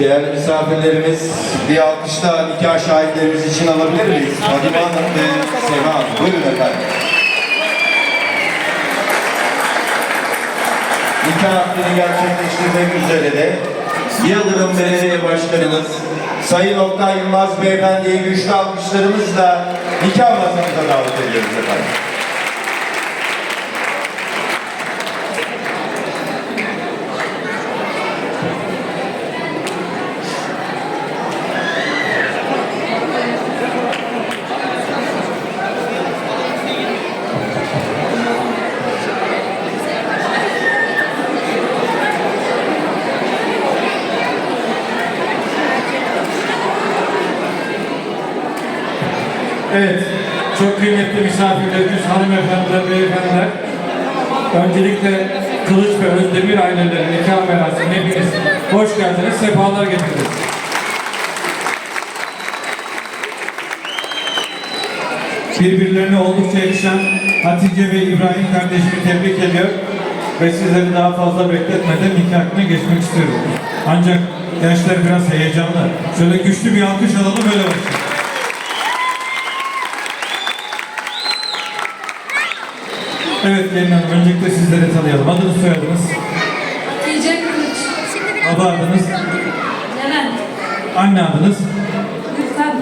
Değerli misafirlerimiz bir alkışla nikah şahitlerimiz için alabilir miyiz? Fadime Hanım ve Sema Hanım. Buyurun efendim. Nikah akdini gerçekleştirmek üzere de Yıldırım Belediye Başkanımız Sayın Oktay Yılmaz Beyefendi'yi güçlü alkışlarımızla nikah masamıza davet ediyoruz efendim. Evet, çok kıymetli misafirlerimiz, hanımefendiler, beyefendiler. Öncelikle Kılıç ve Özdemir aileleri nikah merasimi hepiniz hoş geldiniz, sefalar getirdiniz. Birbirlerine oldukça yakışan Hatice ve İbrahim kardeşimi tebrik ediyor ve sizleri daha fazla bekletmeden nikahına geçmek istiyorum. Ancak gençler biraz heyecanlı. Şöyle güçlü bir alkış alalım öyle başlayalım. Evet Gelin Hanım, öncelikle sizleri tanıyalım. Adınız, soyadınız, Diyecek kılıç. baba adınız, Levent. anne adınız. Gülfem.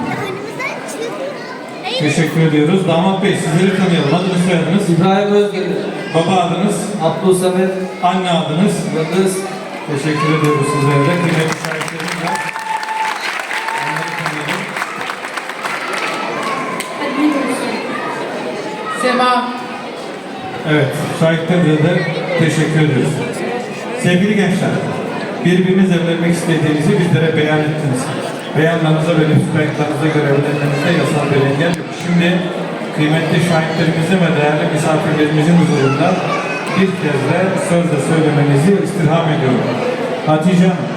Teşekkür ediyoruz. Damat Bey, sizleri tanıyalım. Adınız, soyadınız, İbrahim Özgelir, baba adınız, Abdülsamet anne adınız. Yıldız, Teşekkür ediyoruz sizlere de. Kıymetli Evet, şahitlerimize de teşekkür ediyoruz. Sevgili gençler, birbiriniz evlenmek istediğinizi bizlere beyan ettiniz. Beyanlarınıza ve kayıtlarınıza göre evlenmenizde yasal bir engel yok. Şimdi kıymetli şahitlerimizin ve değerli misafirlerimizin huzurunda bir kez de sözle söylemenizi istirham ediyorum. Hatice Hanım,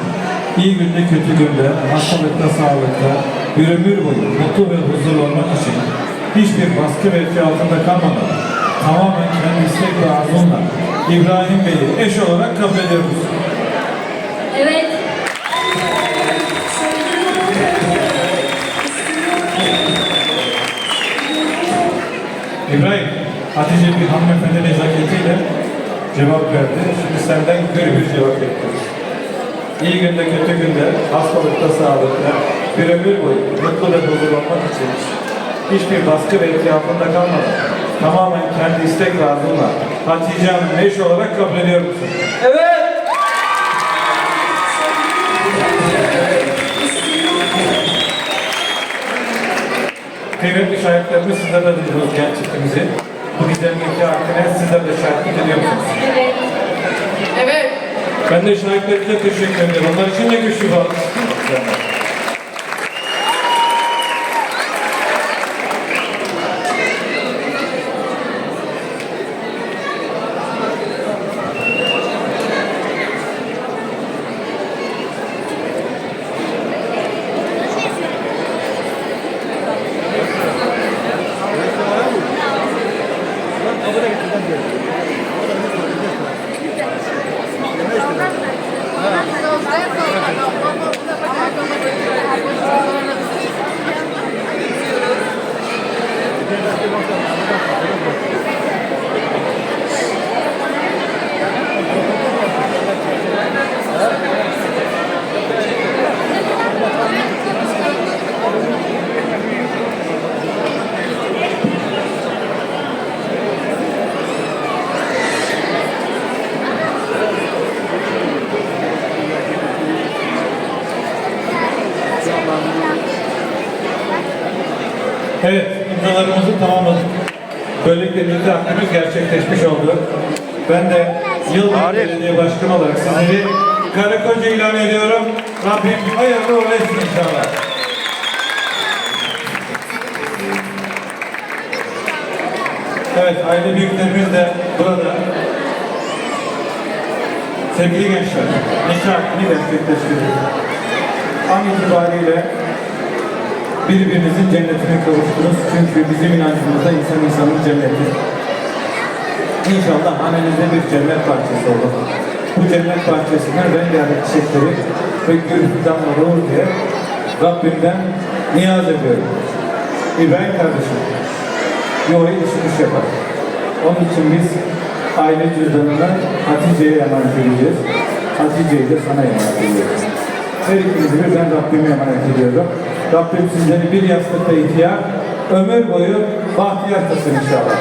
iyi günde kötü günde, hastalıkta sağlıkta, bir ömür boyu mutlu ve huzurlu olmak için hiçbir baskı ve etki altında kalmadan tamamen kendi istek ve arzunla İbrahim Bey'i eş olarak kabul ediyoruz. Evet. İbrahim, Hatice bir hanımefendi nezaketiyle cevap verdi. Şimdi senden gür bir cevap bekliyoruz. İyi günde kötü günde, hastalıkta sağlıkta, bir ömür boyu mutlu ve huzur olmak için hiçbir baskı ve etki altında kalmadan tamamen kendi istek arzunla Hatice Hanım'ı eş olarak kabul ediyor musun? Evet. Kıymetli şahitlerimiz sizler de duydunuz genç çiftimizi. Bu nikah hakkında sizler de şahitlik ediyor musunuz? Evet. Evet. Ben de şahitlerimize teşekkür ederim. Onlar için de güçlü var. Evet, imzalarımızı tamamladık. Böylelikle nikah hakkımız gerçekleşmiş oldu. Ben de Yıldırım Belediye Başkanı olarak sizleri karı koca ilan ediyorum. Rabbim hayırlı uğurlu etsin inşallah. Evet, aile büyüklerimiz de burada. Sevgili gençler, nikah hakkını gerçekleştiriyoruz. An itibariyle birbirinizin kavuştunuz. Çünkü bizim inancımızda insan insanın cenneti. İnşallah hanenizde bir cennet parçası olur. bu cennet bahçesine rengarenk çiçekleri ve gül fidanları olur diye Rabbimden niyaz ediyorum. İbrahim kardeşim, yuvayı düşmüş yapar. Onun için biz aile cüzdanını Hatice'ye emanet edeceğiz. Hatice'yi de sana emanet ediyoruz. Her ikinizi birden Rabbime emanet ediyorum. Rabbim sizleri bir yastıkta ihtiyar, ömür boyu bahtiyar kılsın inşallah.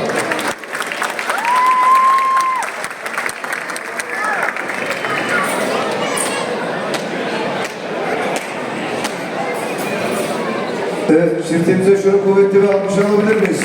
Evet, çiftimize şöyle kuvvetli bir alkış alabilir miyiz?